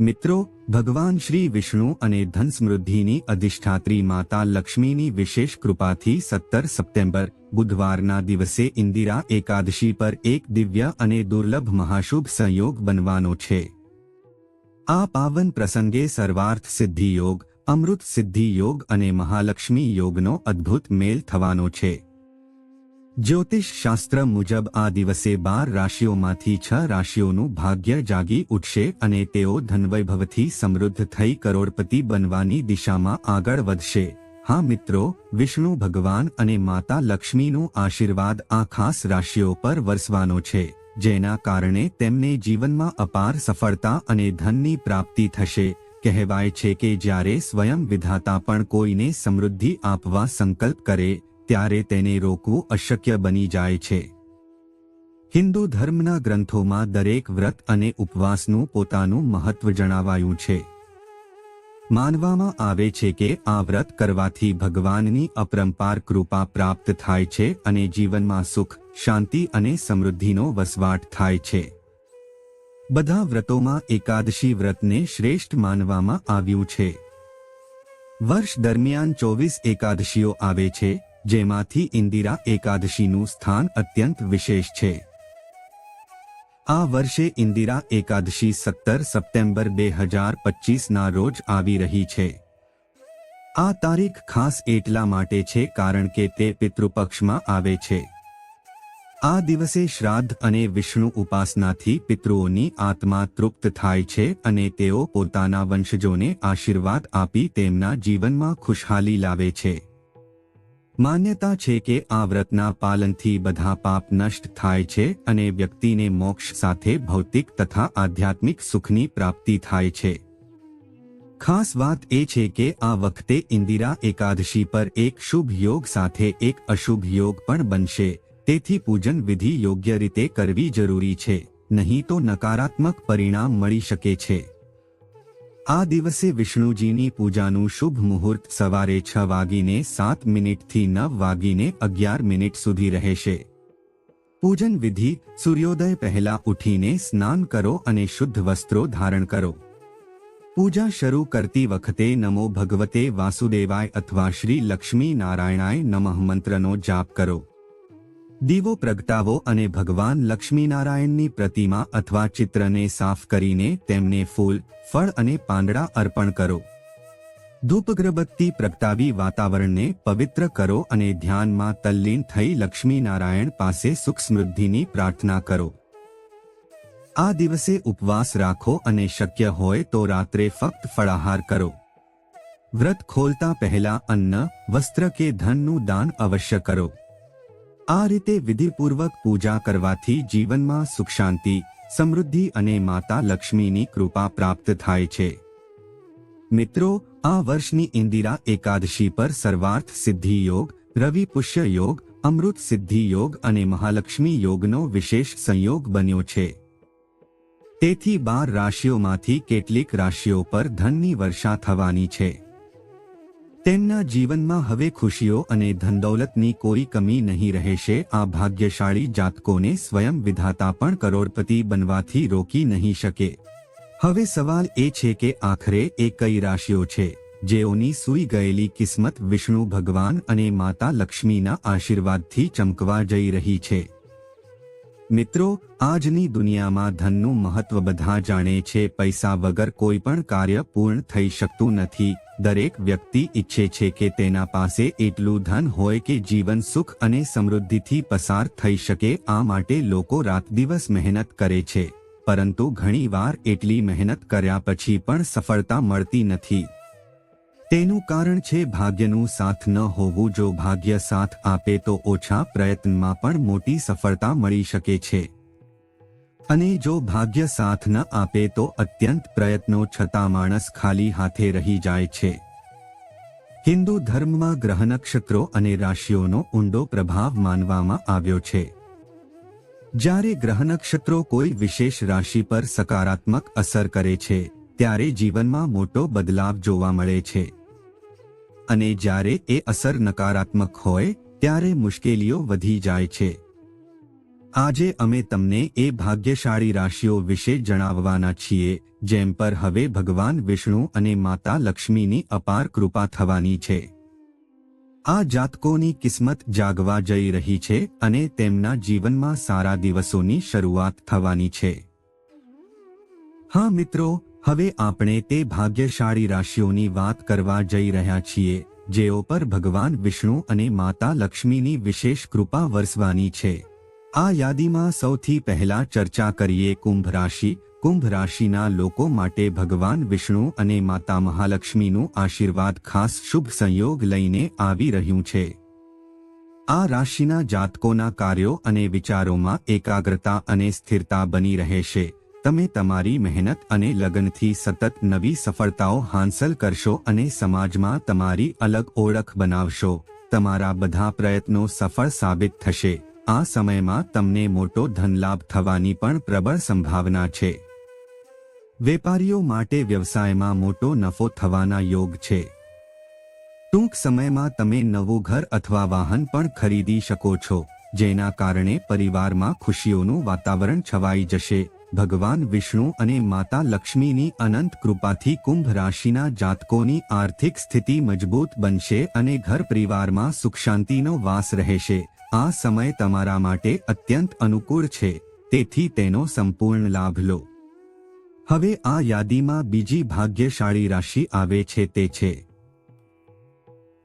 મિત્રો, ભગવાન શ્રી વિષ્ણુ અને ધન સમૃદ્ધિની અધિષ્ઠાત્રી માતા લક્ષ્મીની વિશેષ કૃપાથી સત્તર સપ્ટેમ્બર, બુધવારના દિવસે ઇન્દિરા એકાદશી પર એક દિવ્ય અને દુર્લભ મહાશુભ સંયોગ બનવાનો છે. આ પાવન પ્રસંગે સર્વાર્થ સિદ્ધિ યોગ, અમૃત સિદ્ધિ યોગ અને મહાલક્ષ્મી યોગનો અદ્ભુત મેલ થવાનો છે. જ્યોતિષ શાસ્ત્ર મુજબ આ દિવસે બાર રાશિઓમાંથી છ રાશિઓનું ભાગ્ય જાગી ઉઠશે અને તેઓ ધનવૈભવથી સમૃદ્ધ થઈ કરોડપતિ બનવાની દિશામાં આગળ વધશે. હા મિત્રો, વિષ્ણુ ભગવાન અને માતા લક્ષ્મીનું આશીર્વાદ આ ખાસ રાશિઓ પર વરસવાનો છે, જેના કારણે તેમને જીવનમાં અપાર સફળતા અને ધનની પ્રાપ્તિ થશે. કહેવાય છે કે જ્યારે સ્વયં વિધાતા પણ કોઈને સમૃદ્ધિ આપવા સંકલ્પ કરે ત્યારે તેને રોકવું અશક્ય બની જાય છે. હિન્દુ ધર્મના ગ્રંથોમાં દરેક વ્રત અને ઉપવાસનું પોતાનું મહત્વ જણાવાયું છે. માનવામાં આવે છે કે આ વ્રત કરવાથી ભગવાનની અપરંપાર કૃપા પ્રાપ્ત થાય છે અને જીવનમાં સુખ, શાંતિ અને સમૃદ્ધિનો વસવાટ થાય છે. બધા વ્રતોમાં એકાદશી વ્રતને શ્રેષ્ઠ માનવામાં આવ્યું છે. વર્ષ દરમિયાન ચોવીસ એકાદશીઓ આવે છે જેમાંથી ઇન્દિરા એકાદશીનું સ્થાન અત્યંત વિશેષ છે. આ વર્ષે ઇન્દિરા એકાદશી સત્તર સપ્ટેમ્બર બે હજાર પચીસના રોજ આવી રહી છે. આ તારીખ ખાસ એટલા માટે છે કારણ કે તે પિતૃપક્ષમાં આવે છે. આ દિવસે શ્રાદ્ધ અને વિષ્ણુ ઉપાસનાથી પિતૃઓની આત્મા તૃપ્ત થાય છે અને તેઓ પોતાના વંશજોને આશીર્વાદ આપી તેમના જીવનમાં ખુશહાલી લાવે છે. માન્યતા છે કે આ વ્રતના પાલનથી બધા પાપ નષ્ટ થાય છે અને વ્યક્તિને મોક્ષ સાથે ભૌતિક તથા આધ્યાત્મિક સુખની પ્રાપ્તિ થાય છે. ખાસ વાત એ છે કે આ વખતે ઇન્દિરા એકાદશી પર એક શુભ યોગ સાથે એક અશુભ યોગ પણ બનશે. તેથી પૂજન વિધિ યોગ્ય રીતે કરવી જરૂરી છે. નહીં તો નકારાત્મક પરિણામ મળી શકે છે. આ દિવસે વિષ્ણુજીની પૂજાનું શુભ મુહૂર્ત સવારે છ વાગીને સાત મિનિટથી નવ વાગીને અગિયાર મિનિટ સુધી રહેશે. પૂજન વિધિ, સૂર્યોદય પહેલા ઉઠીને સ્નાન કરો અને શુદ્ધ વસ્ત્રો ધારણ કરો. પૂજા શરૂ કરતી વખતે નમો ભગવતે વાસુદેવાય અથવા શ્રી લક્ષ્મી નારાયણાય નમઃ મંત્રનો જાપ કરો. દીવો પ્રગટાવો અને ભગવાન લક્ષ્મીનારાયણની પ્રતિમા અથવા ચિત્રને સાફ કરીને તેમને ફૂલ, ફળ અને પાંદડા અર્પણ કરો. ધૂપગ્રબત્તી પ્રગટાવી વાતાવરણને પવિત્ર કરો અને ધ્યાનમાં તલ્લીન થઈ લક્ષ્મીનારાયણ પાસે સુખ સમૃદ્ધિની પ્રાર્થના કરો. આ દિવસે ઉપવાસ રાખો અને શક્ય હોય તો રાત્રે ફક્ત ફળાહાર કરો. વ્રત ખોલતા પહેલા અન્ન, વસ્ત્ર કે ધનનું દાન અવશ્ય કરો. આ રીતે વિધિપૂર્વક પૂજા કરવાથી જીવનમાં સુખ શાંતિ સમૃદ્ધિ અને માતા લક્ષ્મીની કૃપા પ્રાપ્ત થાય છે. મિત્રો, આ વર્ષની ઇન્દિરા એકાદશી પર સર્વાર્થ સિદ્ધિ યોગ, રવિ પુષ્ય યોગ, અમૃત સિદ્ધિ યોગ અને મહાલક્ષ્મી યોગનો વિશેષ સંયોગ બન્યો છે. તેથી બાર રાશિઓમાંથી કેટલીક રાશિઓ પર ધનની વર્ષા થવાની છે. તેમના જીવનમાં હવે ખુશીઓ અને ધનદૌલતની કોઈ કમી નહીં રહેશે. આ ભાગ્યશાળી જાતકોને સ્વયં વિધાતા પણ કરોડપતિ બનવાથી રોકી નહીં શકે. હવે સવાલ એ છે કે આખરે એ કઈ રાશિઓ છે? જેઓની સૂઈ ગયેલી કિસ્મત વિષ્ણુ ભગવાન અને માતા લક્ષ્મીના આશીર્વાદથી ચમકવા જઈ રહી છે. મિત્રો, આજની દુનિયામાં ધનનું મહત્વ બધા જાણે છે. પૈસા વગર કોઈ પણ કાર્ય પૂર્ણ થઈ શકતું નથી. દરેક વ્યક્તિ ઈચ્છે છે કે તેના પાસે એટલું ધન હોય કે જીવન સુખ અને સમૃદ્ધિથી પસાર થઈ શકે, આ માટે લોકો રાત દિવસ મહેનત કરે છે. પરંતુ ઘણીવાર એટલી મહેનત કર્યા પછી પણ સફળતા મળતી નથી. તેનું કારણ છે ભાગ્યનું સાથ ન હોવું. જો ભાગ્ય સાથ આપે તો ઓછા પ્રયત્નમાં પણ મોટી સફળતા મળી શકે છે. અને જો ભાગ્ય સાથ ન આપે તો અત્યંત પ્રયત્નો છતાં માણસ ખાલી હાથે રહી જાય છે. હિન્દુ ધર્મમાં ગ્રહ નક્ષત્રો અને રાશિઓનો ઊંડો પ્રભાવ માનવામાં આવ્યો છે. જ્યારે ગ્રહ નક્ષત્રો કોઈ વિશેષ રાશિ પર સકારાત્મક અસર કરે છે, ત્યારે જીવનમાં મોટો બદલાવ જોવા મળે છે. અને જ્યારે એ અસર નકારાત્મક હોય, ત્યારે મુશ્કેલીઓ વધી જાય છે. આજે અમે તમને એ ભાગ્યશાળી રાશિઓ વિશે જણાવવાના છીએ, જેમ પર હવે ભગવાન વિષ્ણુ અને માતા લક્ષ્મીની અપાર કૃપા થવાની છે. આ જાતકોની કિસ્મત જાગવા જઈ રહી છે અને તેમના જીવનમાં સારા દિવસોની શરૂઆત થવાની છે. હા મિત્રો, હવે આપણે તે ભાગ્યશાળી રાશિઓની વાત કરવા જઈ રહ્યા છીએ, જેઓ પર ભગવાન વિષ્ણુ અને માતા લક્ષ્મીની વિશેષ કૃપા વરસવાની છે. આ યાદીમાં સૌથી પહેલા ચર્ચા કરીએ કુંભ રાશિ. કુંભ રાશિના લોકો માટે ભગવાન વિષ્ણુ અને માતા મહાલક્ષ્મીનું આશીર્વાદ ખાસ શુભ સંયોગ લઈને આવી રહ્યું છે. આ રાશિના જાતકોના કાર્યો અને વિચારોમાં એકાગ્રતા અને સ્થિરતા બની રહેશે તમે તમારી મહેનત અને લગનથી સતત નવી સફળતાઓ હાંસલ કરશો અને સમાજમાં તમારી અલગ ઓળખ બનાવશો. તમારા બધા પ્રયત્નો સફળ સાબિત થશે. આ સમયમાં તમને મોટો ધનલાભ થવાની પણ પ્રબળ સંભાવના છે. વેપારીઓ માટે વ્યવસાયમાં મોટો નફો થવાના યોગ છે. ટૂંક સમયમાં તમે નવું ઘર અથવા વાહન પણ ખરીદી શકો છો, જેના કારણે પરિવારમાં ખુશીઓનું વાતાવરણ છવાઈ જશે. ભગવાન વિષ્ણુ અને માતા લક્ષ્મીની અનંત કૃપાથી કુંભ રાશિના જાતકોની આર્થિક સ્થિતિ મજબૂત બનશે અને ઘર પરિવારમાં સુખ શાંતિનો વાસ રહેશે. આ સમય તમારા માટે અત્યંત અનુકૂળ છે, તેથી તેનો સંપૂર્ણ લાભ લો. હવે આ યાદીમાં બીજી ભાગ્યશાળી રાશિ આવે છે તે છે.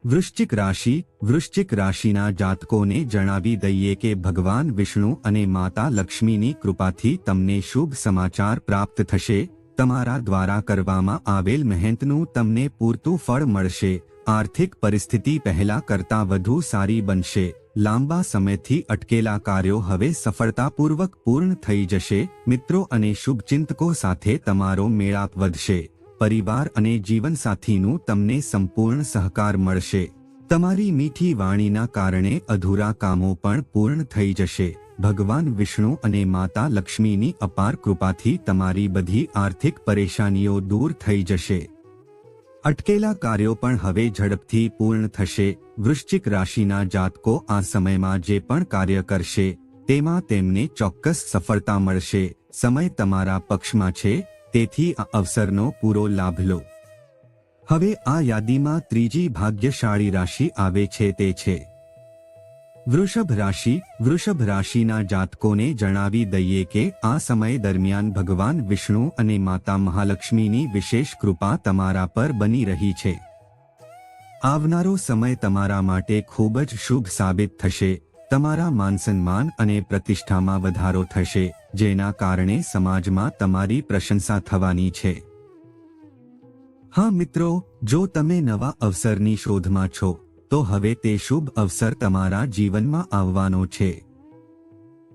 વૃશ્ચિક રાશિ, વૃશ્ચિક રાશિના જાતકોને જણાવી દઈએ કે ભગવાન વિષ્ણુ અને માતા લક્ષ્મીની કૃપાથી તમને શુભ સમાચાર પ્રાપ્ત થશે, તમારા દ્વારા કરવામાં આવેલ મહેનતનું તમને પૂરતું ફળ મળશે, આર્થિક પરિસ્થિતિ પહેલા કરતાં વધુ સારી બનશે. લાંબા સમયથી અટકેલા કાર્યો હવે સફળતાપૂર્વક પૂર્ણ થઈ જશે. મિત્રો અને શુભચિંતકો સાથે તમારો મેળાપ વધશે. પરિવાર અને જીવનસાથીનું તમને સંપૂર્ણ સહકાર મળશે. તમારી મીઠી વાણીના કારણે અધૂરા કામો પણ પૂર્ણ થઈ જશે. ભગવાન વિષ્ણુ અને માતા લક્ષ્મીની અપાર કૃપાથી તમારી બધી આર્થિક પરેશાનીઓ દૂર થઈ જશે. અટકેલા કાર્યો પણ હવે ઝડપથી પૂર્ણ થશે. વૃશ્ચિક રાશિના જાતકો આ સમયમાં જે પણ કાર્ય કરશે, તેમાં તેમને ચોક્કસ સફળતા મળશે. સમય તમારા પક્ષમાં છે, તેથી આ અવસરનો પૂરો લાભ લો. હવે આ યાદીમાં ત્રીજી ભાગ્યશાળી રાશિ આવે છે તે છે. વૃષભ રાશિ, વૃષભ રાશિના જાતકોને જણાવી દઈએ કે આ સમય દરમિયાન ભગવાન વિષ્ણુ અને માતા મહાલક્ષ્મીની વિશેષ કૃપા તમારા પર બની રહી છે. આવનારો સમય તમારા માટે ખૂબ જ શુભ સાબિત થશે. તમારા માનસન્માન અને પ્રતિષ્ઠામાં વધારો થશે, જેના કારણે સમાજમાં તમારી પ્રશંસા થવાની છે. હા મિત્રો, જો તમે નવા અવસરની શોધમાં છો તો હવે તે શુભ અવસર તમારા જીવનમાં આવવાનો છે.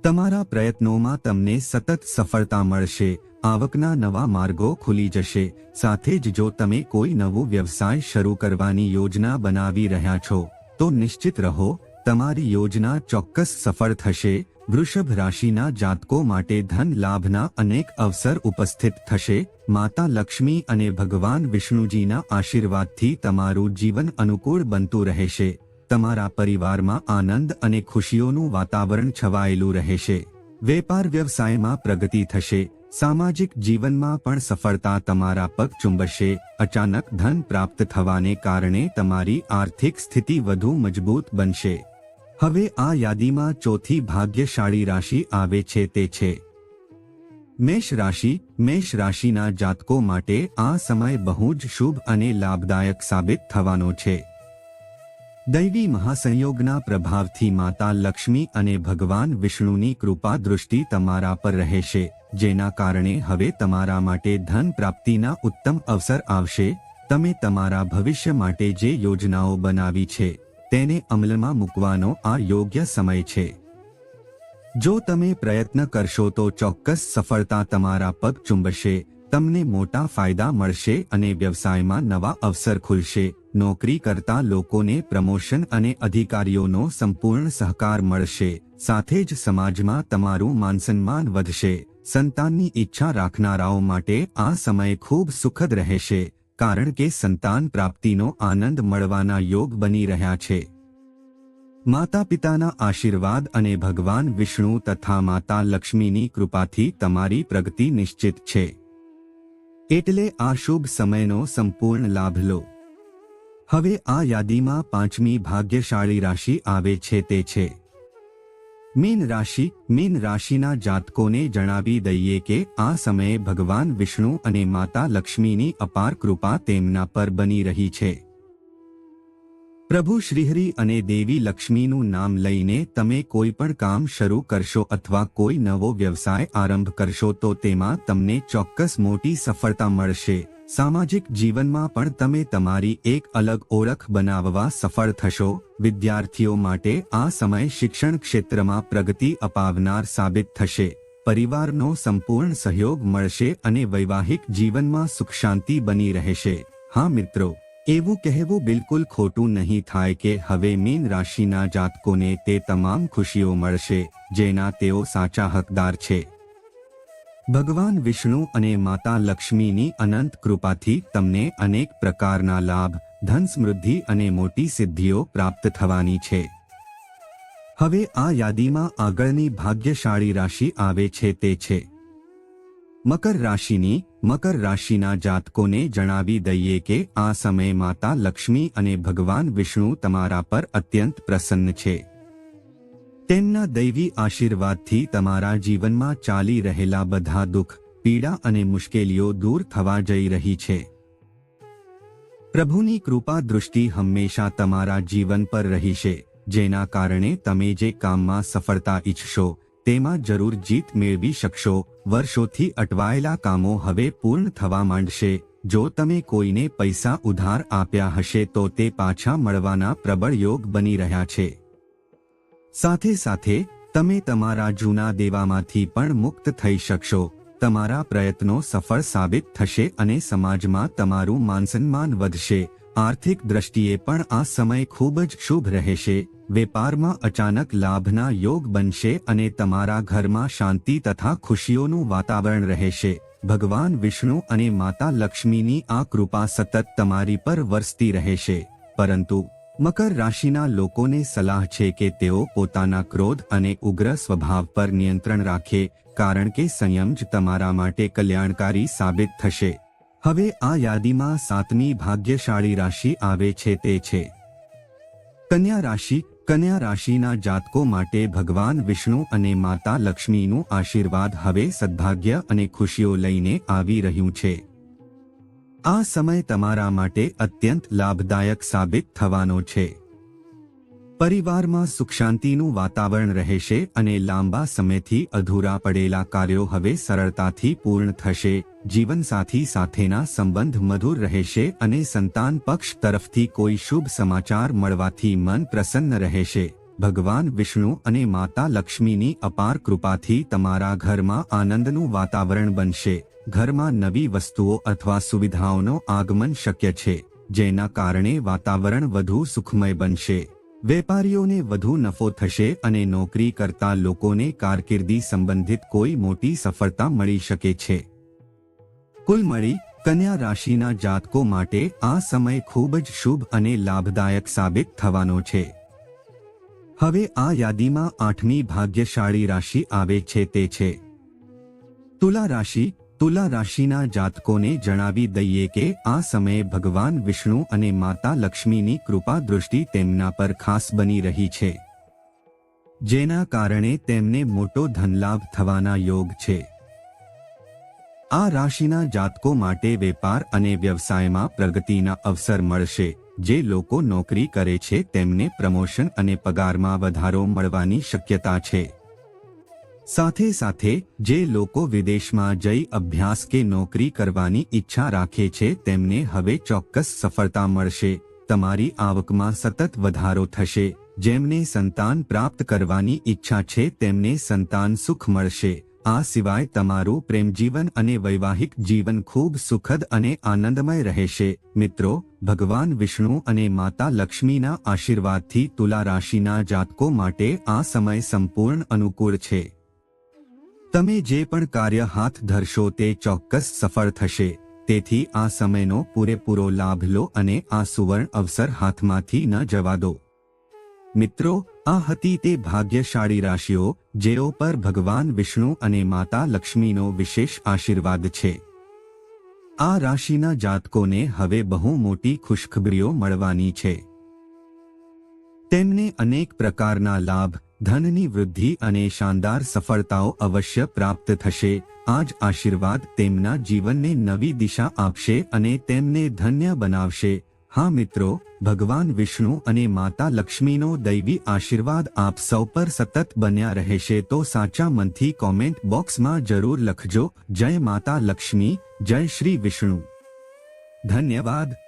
તમારા પ્રયત્નોમાં તમને સતત સફળતા મળશે, આવકના નવા માર્ગો ખુલી જશે, સાથે જ જો તમે કોઈ નવું વ્યવસાય શરૂ કરવાની યોજના બનાવી રહ્યા છો, તો નિશ્ચિત રહો તમારી યોજના ચોક્કસ સફળ થશે. વૃષભ રાશિના જાતકો માટે ધન લાભના અનેક અવસર ઉપસ્થિત થશે. માતા લક્ષ્મી અને ભગવાન વિષ્ણુજીના આશીર્વાદથી તમારું જીવન અનુકૂળ બનતું રહેશે. તમારા પરિવારમાં આનંદ અને ખુશીઓનું વાતાવરણ છવાયેલું રહેશે. વેપાર વ્યવસાયમાં પ્રગતિ થશે. સામાજિક જીવનમાં પણ સફળતા તમારા પગ ચુંબશે. અચાનક ધન પ્રાપ્ત થવાને કારણે તમારી આર્થિક સ્થિતિ વધુ મજબૂત બનશે. હવે આ યાદીમાં ચોથી ભાગ્યશાળી રાશિ આવે છે તે છે. મેષ રાશિ, મેષ રાશિના જાતકો માટે આ સમય બહુ જ શુભ અને લાભદાયક સાબિત થવાનો છે. દૈવી મહાસંયોગના પ્રભાવથી માતા લક્ષ્મી અને ભગવાન વિષ્ણુની કૃપા દૃષ્ટિ તમારા પર રહેશે, જેના કારણે હવે તમારા માટે ધન પ્રાપ્તિના ઉત્તમ અવસર આવશે, તમે તમારા ભવિષ્ય માટે જે યોજનાઓ બનાવી છે તેને અમલમાં મૂકવાનો આ યોગ્ય સમય છે. જો તમે પ્રયત્ન કરશો તો ચોક્કસ સફળતા તમારા પગ ચુંબશે, તમને મોટા ફાયદા મળશે અને વ્યવસાયમાં નવા અવસર ખુલશે. નોકરી કરતા લોકોને પ્રમોશન અને અધિકારીઓનો સંપૂર્ણ સહકાર મળશે, સાથે જ સમાજમાં તમારું માનસન્માન વધશે. સંતાનની ઈચ્છા રાખનારાઓ માટે આ સમય ખૂબ સુખદ રહેશે. કારણ કે સંતાન પ્રાપ્તિનો આનંદ મળવાના યોગ બની રહ્યા છે. માતા પિતાના આશીર્વાદ અને ભગવાન વિષ્ણુ તથા માતા લક્ષ્મીની કૃપાથી તમારી પ્રગતિ નિશ્ચિત છે. એટલે આ શુભ સમયનો સંપૂર્ણ લાભ લો. હવે આ યાદીમાં પાંચમી ભાગ્યશાળી રાશિ આવે છે તે છે. મીન રાશિ, મીન રાશિના જાતકોને જણાવી દઈએ કે આ સમયે ભગવાન વિષ્ણુ અને માતા લક્ષ્મીની અપાર કૃપા તેમના પર બની રહી છે. પ્રભુ શ્રીહરિ અને દેવી લક્ષ્મીનું નામ લઈને તમે કોઈ પણ કામ શરૂ કરશો અથવા કોઈ નવો વ્યવસાય આરંભ કરશો તો તેમાં તમને ચોક્કસ મોટી સફળતા મળશે. સામાજિક જીવનમાં પણ તમે તમારી એક અલગ ઓળખ બનાવવા સફળ થશો. વિદ્યાર્થીઓ માટે આ સમય શિક્ષણ ક્ષેત્રમાં પ્રગતિ અપાવનાર સાબિત થશે. પરિવારનો સંપૂર્ણ સહયોગ મળશે અને વૈવાહિક જીવનમાં સુખ શાંતિ બની રહેશે. હા, મિત્રો, એવું કહેવું બિલકુલ ખોટું નહીં થાય કે હવે મીન રાશિના જાતકોને તે તમામ ખુશીઓ મળશે, જેના તેઓ સાચા હકદાર છે. ભગવાન વિષ્ણુ અને માતા લક્ષ્મીની અનંત કૃપાથી તમને અનેક પ્રકારના લાભ, ધન સમૃદ્ધિ અને મોટી સિદ્ધિઓ પ્રાપ્ત થવાની છે. હવે આ યાદીમાં આગળની ભાગ્યશાળી રાશિ આવે છે તે છે. મકર રાશિની, મકર રાશિના જાતકોને જણાવી દઈએ કે આ સમયે માતા લક્ષ્મી અને ભગવાન વિષ્ણુ તમારા પર અત્યંત પ્રસન્ન છે. તેમના દૈવી આશીર્વાદથી તમારા જીવનમાં ચાલી રહેલા બધા દુઃખ, પીડા અને મુશ્કેલીઓ દૂર થવા જઈ રહી છે. પ્રભુની કૃપા દૃષ્ટિ હંમેશા તમારા જીવન પર રહીશે, જેના કારણે તમે જે કામમાં સફળતા ઈચ્છશો, તેમાં જરૂર જીત મેળવી શકશો. વર્ષોથી અટવાયેલા કામો હવે પૂર્ણ થવા માંડશે. જો તમે કોઈને પૈસા ઉધાર આપ્યા હશે તો તે પાછા મળવાના પ્રબળ યોગ બની રહ્યા છે. સાથે સાથે, તમે તમારા જૂના દેવામાંથી પણ મુક્ત થઈ શકશો. તમારા પ્રયત્નો સફળ સાબિત થશે અને સમાજમાં તમારું માનસન્માન વધશે. આર્થિક દ્રષ્ટિએ પણ આ સમય ખૂબ જ શુભ રહેશે. વેપારમાં અચાનક લાભના યોગ બનશે અને તમારા ઘરમાં શાંતિ તથા ખુશીઓનું વાતાવરણ રહેશે. ભગવાન વિષ્ણુ અને માતા લક્ષ્મીની આ કૃપા સતત તમારી પર વરસતી રહેશે. પરંતુ મકર રાશિના લોકોને સલાહ છે કે તેઓ પોતાના ક્રોધ અને ઉગ્ર સ્વભાવ પર નિયંત્રણ રાખે, કારણ કે સંયમ જ તમારા માટે કલ્યાણકારી સાબિત થશે. હવે આ યાદીમાં સાતમી ભાગ્યશાળી રાશિ આવે છે તે છે. કન્યા રાશિ, કન્યા રાશિના જાતકો માટે ભગવાન વિષ્ણુ અને માતા લક્ષ્મીનું આશીર્વાદ હવે સદભાગ્ય અને ખુશીઓ લઈને આવી રહ્યું છે. આ સમય તમારા માટે અત્યંત લાભદાયક સાબિત થવાનો છે. પરિવારમાં સુખ શાંતિનું વાતાવરણ રહેશે અને લાંબા સમયથી અધૂરા પડેલા કાર્યો હવે સરળતાથી પૂર્ણ થશે, જીવનસાથી સાથેના સંબંધ મધુર રહેશે અને સંતાન પક્ષ તરફથી કોઈ શુભ સમાચાર મળવાથી મન પ્રસન્ન રહેશે. ભગવાન વિષ્ણુ અને માતા લક્ષ્મીની અપાર કૃપાથી તમારા ઘરમાં આનંદનું વાતાવરણ બનશે. ઘરમાં નવી વસ્તુઓ અથવા સુવિધાઓનો આગમન શક્ય છે, જેના કારણે વાતાવરણ વધુ સુખમય બનશે. વેપારીઓને વધુ નફો થશે અને નોકરી કરતા લોકોને કારકિર્દી સંબંધિત કોઈ મોટી સફળતા મળી શકે છે. કુલ મળી, કન્યા રાશિના જાતકો માટે આ સમય ખૂબ જ શુભ અને લાભદાયક સાબિત થવાનો છે. હવે આ યાદીમાં આઠમી ભાગ્યશાળી રાશિ આવે છે તે છે. તુલા રાશિ તુલા રાશિના જાતકોને જણાવી દઈએ કે આ સમયે ભગવાન વિષ્ણુ અને માતા લક્ષ્મીની કૃપા દૃષ્ટિ તેમના પર ખાસ બની રહી છે. જેના કારણે તેમને મોટો ધનલાભ થવાના યોગ છે. આ રાશિના જાતકો માટે વેપાર અને વ્યવસાયમાં પ્રગતિના અવસર મળશે. જે લોકો નોકરી કરે છે તેમને પ્રમોશન અને પગારમાં વધારો મળવાની શક્યતા છે. સાથે સાથે જે લોકો વિદેશમાં જઈ અભ્યાસ કે નોકરી કરવાની ઈચ્છા રાખે છે, તેમને હવે ચોક્કસ સફળતા મળશે. તમારી આવકમાં સતત વધારો થશે. જેમને સંતાન પ્રાપ્ત કરવાની ઈચ્છા છે, તેમને સંતાન સુખ મળશે. આ સિવાય તમારું પ્રેમજીવન અને વૈવાહિક જીવન ખૂબ સુખદ અને આનંદમય રહેશે. મિત્રો, ભગવાન વિષ્ણુ અને માતા લક્ષ્મીના આશીર્વાદથી તુલા રાશિના જાતકો માટે આ સમય સંપૂર્ણ અનુકૂળ છે. તમે જે પણ કાર્ય હાથ ધરશો તે ચોક્કસ સફળ થશે. તેથી આ સમયનો પૂરેપૂરો લાભ લો અને આ સુવર્ણ અવસર હાથમાંથી ન જવા દો. મિત્રો, આ હતી તે ભાગ્યશાળી રાશિઓ, જેઓ પર ભગવાન વિષ્ણુ અને માતા લક્ષ્મીનો વિશેષ આશીર્વાદ છે. આ રાશિના જાતકોને હવે બહુ મોટી ખુશખબરીઓ મળવાની છે. તેમને અનેક પ્રકારના લાભ ધનની વૃદ્ધિ અને શાનદાર સફળતાઓ અવશ્ય પ્રાપ્ત થશે. આ જ આશીર્વાદ તેમના જીવનને નવી દિશા આપશે અને તેમને ધન્ય બનાવશે. હા મિત્રો, ભગવાન વિષ્ણુ અને માતા લક્ષ્મીનો દૈવી આશીર્વાદ આપ સૌ પર સતત બન્યા રહેશે તો સાચા મનથી કોમેન્ટ બોક્સમાં જરૂર લખજો. જય માતા લક્ષ્મી, જય શ્રી વિષ્ણુ. ધન્યવાદ.